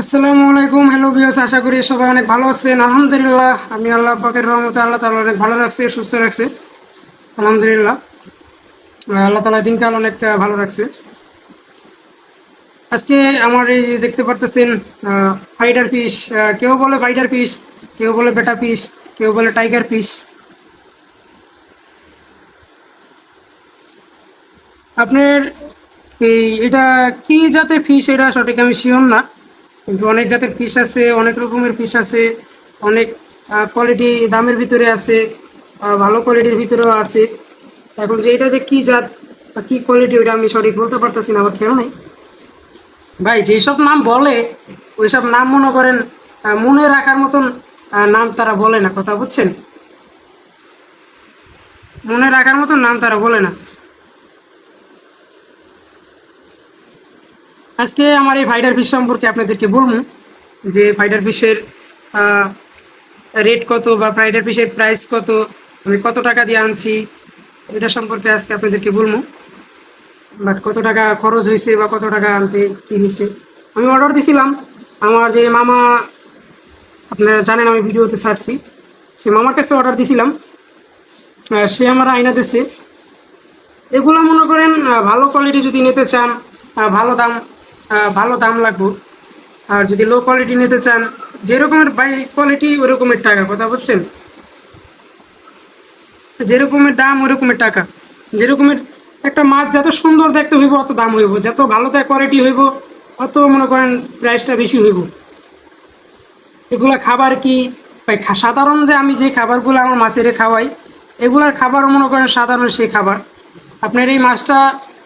আসসালামু আলাইকুম হ্যালো বিয়াস আশা করি সবাই অনেক ভালো আছেন। আলহামদুলিল্লাহ, আমি আল্লাহ পাকের রহমতে আল্লাহ তালা অনেক ভালো রাখছে, সুস্থ রাখছে। আলহামদুলিল্লাহ, আল্লাহ তালা দিনকাল অনেক ভালো রাখছে। আজকে আমার এই দেখতে পারতেছেন ফাইটার পিস কেউ বলে ফাইটার পিস কেউ বলে বেটা পিস কেউ বলে টাইগার পিস আপনার এই, এটা কি জাতের ফিশ এটা সঠিক আমি শিওর না। কিন্তু অনেক জাতের পিস আছে, অনেক রকমের পিস আছে, অনেক কোয়ালিটি দামের ভিতরে আছে ভালো কোয়ালিটির ভিতরেও আছে। এখন যে এটা যে কী জাত বা কি কোয়ালিটি ওইটা আমি সঠিক বলতে পারতেছি না, আমার খেয়াল নাই। ভাই, যেসব নাম বলে, ওইসব নাম মনে করেন মনে রাখার মতন নাম তারা বলে না, কথা বুঝছেন? মনে রাখার মতন নাম তারা বলে না। আজকে আমার এই ফাইটার ফিশ সম্পর্কে আপনাদেরকে বলব যে ফাইটার ফিশের রেট কত বা ফাইটার ফিশের প্রাইস কত, আমি কত টাকা দিয়ে আনছি, এটা সম্পর্কে আজকে আপনাদেরকে বলব। বাট কত টাকা খরচ হয়েছে বা কত টাকা আনতে কী হয়েছে, আমি অর্ডার দিছিলাম। আমার যে মামা, আপনারা জানেন আমি ভিডিওতে ছাড়ছি। সে মামার কাছে অর্ডার দিছিলাম। সে আমার আয়না দিছে। এগুলো মনে করেন ভালো কোয়ালিটি যদি নিতে চান ভালো দাম ভালো দাম লাগবে। আর যদি লো কোয়ালিটি নিতে চান, যে রকমের বাই কোয়ালিটি ওই রকমের টাকা, কথা বলছেন? যে রকমের দাম, ওই রকমের টাকা। যে রকমের একটা মাছ যত সুন্দর দেখতে হইব, অত দাম হইব। যত ভালো কোয়ালিটি হইব, অত মনে করেন প্রাইসটা বেশি হইব। এগুলা খাবার কি? সাধারণ যে আমি যে খাবারগুলো আমার মাছের খাওয়াই, এগুলার খাবার মনে করেন সাধারণ সেই খাবার। আপনার এই মাছটা,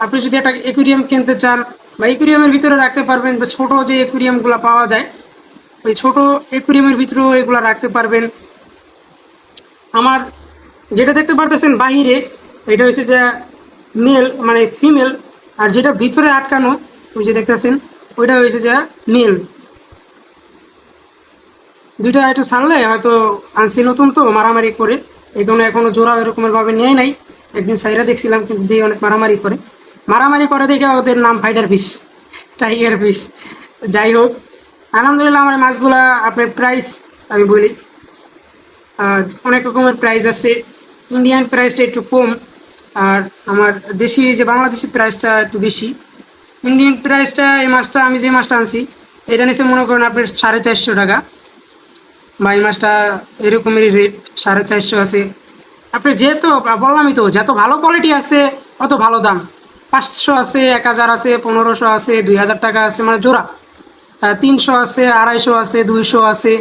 আপনি যদি একটা একুরিয়াম কিনতে চান বা একুরিয়ামের ভিতরে রাখতে পারবেন বা ছোটো যে একুরিয়ামগুলো পাওয়া যায়, ওই ছোট একুরিয়ামের ভিতরেও এগুলো রাখতে পারবেন। আমার যেটা দেখতে পারতেছেন বাহিরে, এটা হচ্ছে যে মেল মানে ফিমেল, আর যেটা ভিতরে আটকানো, ওই যে দেখতেছেন, ওইটা হয়েছে যে মেল। দুইটা একটু ছাড়লে হয়তো আনছি নতুন তো, মারামারি করে। এই কারণে এখনও জোড়া এরকমের ভাবে নেয় নাই। একদিন সাইরা দেখছিলাম, কিন্তু দিয়ে অনেক মারামারি করে। মারামারি করে দেখে ওদের নাম ফাইটার ফিশ টাইগার ফিশ যাই হোক, আলহামদুলিল্লাহ আমার মাছগুলা আপনার প্রাইস আমি বলি অনেক রকমের প্রাইস আছে। ইন্ডিয়ান প্রাইসটা একটু কম, আর আমার দেশি যে বাংলাদেশি প্রাইসটা একটু বেশি। ইন্ডিয়ান প্রাইসটা এই মাছটা, আমি যে মাছটা আনছি, এটা নিচে মনে করেন আপনার সাড়ে চারশো টাকা। বা এই মাছটা এরকমেরই রেট সাড়ে চারশো আছে। আপনি যেহেতু, বললামই তো, যত ভালো কোয়ালিটি আছে, অত ভালো দাম। পাঁচশো আছে, এক হাজার আছে, পনেরোশো আছে, দুই হাজার টাকা আছে মানে জোড়া। তিনশো আছে, আড়াইশো আছে, দুইশো আছে।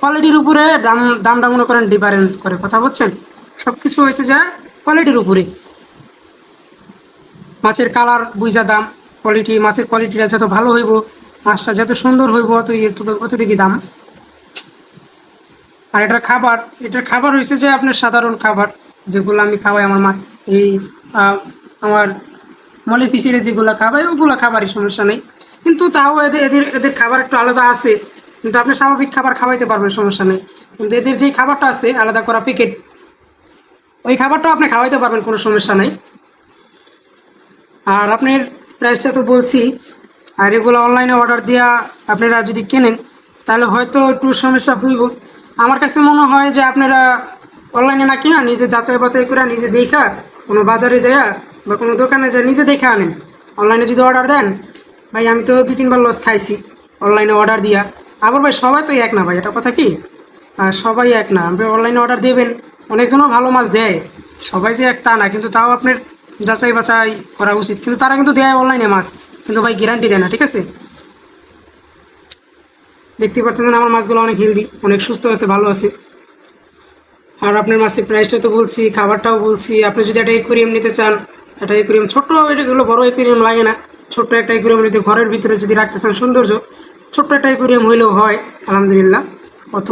কোয়ালিটির উপরে দাম দামটা মনে করেন ডিফারেন্ট করে, কথা বলছেন সব কিছু হয়েছে যা কোয়ালিটির উপরে। মাছের কালার বুঝা দাম কোয়ালিটি মাছের কোয়ালিটিটা যত ভালো হইব, মাছটা যত সুন্দর হইব অত অতটুকু দাম। আর এটার খাবার এটার খাবার হয়েছে যে আপনার সাধারণ খাবার, যেগুলো আমি খাওয়াই আমার মা এই আমার মলে পিসিরে যেগুলো খাওয়াই ওগুলো খাবারই সমস্যা নেই। কিন্তু তাও এদের এদের এদের খাবার একটু আলাদা আছে। কিন্তু আপনি স্বাভাবিক খাবার খাওয়াইতে পারবেন, সমস্যা নেই। কিন্তু এদের যেই খাবারটা আছে, আলাদা করা প্যাকেট ওই খাবারটাও আপনি খাওয়াইতে পারবেন, কোনো সমস্যা নেই। আর আপনার প্রাইসটা তো বলছি, আর এগুলো অনলাইনে অর্ডার দেওয়া আপনারা যদি কেনেন, তাহলে হয়তো একটু সমস্যা হইব। আমার কাছে মনে হয় যে আপনারা অনলাইনে না কিনা, নিজে যাচাই বাছাই করে নিজে দেখা, কোনো বাজারে যাইয়া বা কোনো দোকানে যায় নিজে দেখে আনেন। অনলাইনে যদি অর্ডার দেন, ভাই, আমি তো দুই, তিনবার লস খাইছি। অনলাইনে অর্ডার দিয়া। আবার ভাই, সবাই তো এক না ভাই, এটা কথা কি? আর সবাই এক না। আপনি অনলাইনে অর্ডার দেবেন, অনেকজনও ভালো মাছ দেয়। সবাই যে এক তা না, কিন্তু তাও আপনার যাচাই বাছাই করা উচিত। কিন্তু তারা কিন্তু দেয় অনলাইনে মাছ, কিন্তু ভাই গ্যারান্টি দেয় না, ঠিক আছে? দেখতে পাচ্ছেন আমার মাছগুলো অনেক হেলদি অনেক সুস্থ আছে, ভালো আছে। আর আপনার মাছের প্রাইসটা তো বলছি, খাবারটাও বলছি। আপনি যদি একটা একুরিয়াম নিতে চান একটা একুরিয়াম ছোট্ট এটাগুলো বড় একুরিয়াম লাগে না। ছোট্ট একটা একুরিয়াম যদি ঘরের ভিতরে যদি রাখতে চান সৌন্দর্য, ছোট্ট একটা একুরিয়াম হইলেও হয়, আলহামদুলিল্লাহ। অত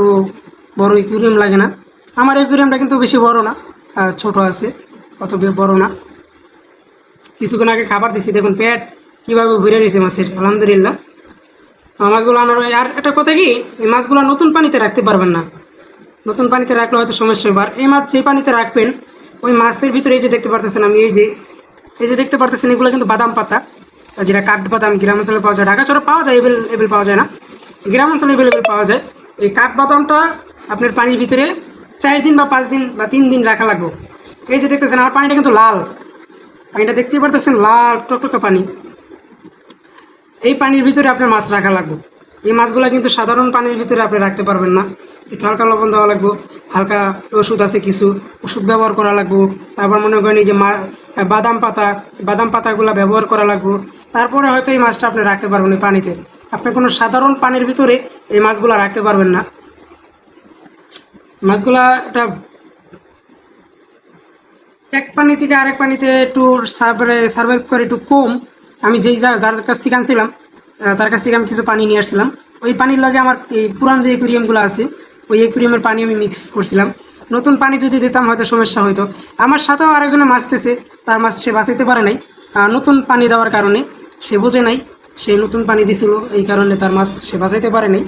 বড় একুরিয়াম লাগে না। আমার একুরিয়ামটা কিন্তু বেশি বড় না ছোট আছে, অত বড় না। কিছুক্ষণ আগে খাবার দিছি, দেখুন পেট কীভাবে ভরে রয়েছে মাছের, আলহামদুলিল্লাহ। মাছগুলো আনার আর একটা কথা কি, এই মাছগুলো নতুন পানিতে রাখতে পারবেন না। নতুন পানিতে রাখলে হয়তো সমস্যা হবে। আর এই মাছ যে পানিতে রাখবেন, ওই মাছের ভিতরে এই যে দেখতে পারতেছেন আমি, এই যে এই যে দেখতে পারতেছেন, এগুলো কিন্তু বাদাম পাতা, যেটা কাঠ বাদাম গ্রাম অঞ্চলে পাওয়া যায়। ঢাকা শহরে পাওয়া যায় এভেল এভেল পাওয়া যায় না। গ্রাম অঞ্চলে অ্যাভেলেবেল পাওয়া যায়। এই কাঠবাদামটা আপনার পানির ভিতরে চার দিন বা পাঁচ দিন বা তিন দিন রাখা লাগবে। এই যে দেখতেছেন, আমার পানিটা কিন্তু লাল। পানিটা দেখতেই পারতেছেন, লাল টকটকে পানি। এই পানির ভিতরে আপনার মাছ রাখা লাগবে। এই মাছগুলো কিন্তু সাধারণ পানির ভিতরে আপনি রাখতে পারবেন না। একটু হালকা লবণ দেওয়া লাগবে। হালকা ওষুধ আছে কিছু, ওষুধ ব্যবহার করা লাগবো। তারপর মনে করেন এই যে মা বাদাম পাতা, বাদাম পাতাগুলো ব্যবহার করা লাগবো। তারপরে হয়তো এই মাছটা আপনি রাখতে পারবেন এই পানিতে। আপনি কোনো সাধারণ পানির ভিতরে এই মাছগুলো রাখতে পারবেন না। মাছগুলা এটা এক পানি থেকে আরেক পানিতে একটু সার্ভাইভ করে একটু কম। আমি যেই যার কাছ থেকে আনছিলাম তার কাছ থেকে আমি কিছু পানি নিয়ে আসছিলাম। ওই পানির লগে আমার এই পুরান যে একুরিয়ামগুলো আছে ওই একুরিয়ামের পানি আমি মিক্স করছিলাম। নতুন পানি যদি দিতাম হয়তো সমস্যা হতো আমার সাথেও আরেকজনে মাছতেছে তার মাছ সে বাঁচাইতে পারে নাই। নতুন পানি দেওয়ার কারণে সে বোঝে নাই, সে নতুন পানি দিছিল, এই কারণে তার মাছ সে বাঁচাইতে পারে নাই।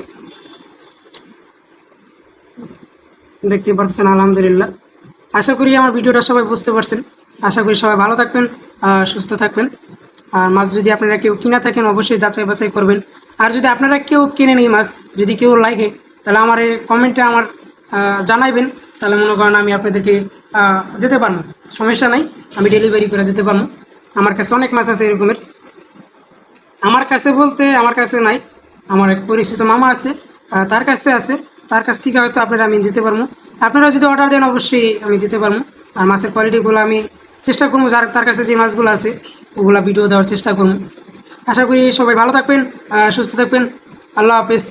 দেখতে পাচ্ছেন আলহামদুলিল্লাহ। আশা করি আমার ভিডিওটা সবাই বুঝতে পারছেন। আশা করি সবাই ভালো থাকবেন সুস্থ থাকবেন। আর মাছ যদি আপনারা কেউ কিনা থাকেন, অবশ্যই যাচাই বাছাই করবেন। আর যদি আপনারা কেউ কিনেন এই মাছ, যদি কেউ লাগে তাহলে আমার এই কমেন্টে আমার জানাইবেন। তাহলে মনে করেন আমি আপনাদেরকে দিতে পারব। সমস্যা নাই, আমি ডেলিভারি করে দিতে পারব। আমার কাছে অনেক মাছ আছে এরকমের। আমার কাছে বলতে আমার কাছে নাই। আমার এক পরিচিত মামা আছে তার কাছে আছে। তার কাছ থেকে হয়তো আপনারা আমি দিতে পারব। আপনারা যদি অর্ডার দেন, অবশ্যই আমি দিতে পারব। আর মাছের কোয়ালিটিগুলো আমি চেষ্টা করব, যার, তার কাছে যে মাছগুলো আছে, ওগুলো ভিডিও দেওয়ার চেষ্টা করব। আশা করি সবাই ভালো থাকবেন সুস্থ থাকবেন। আল্লাহ হাফেজ।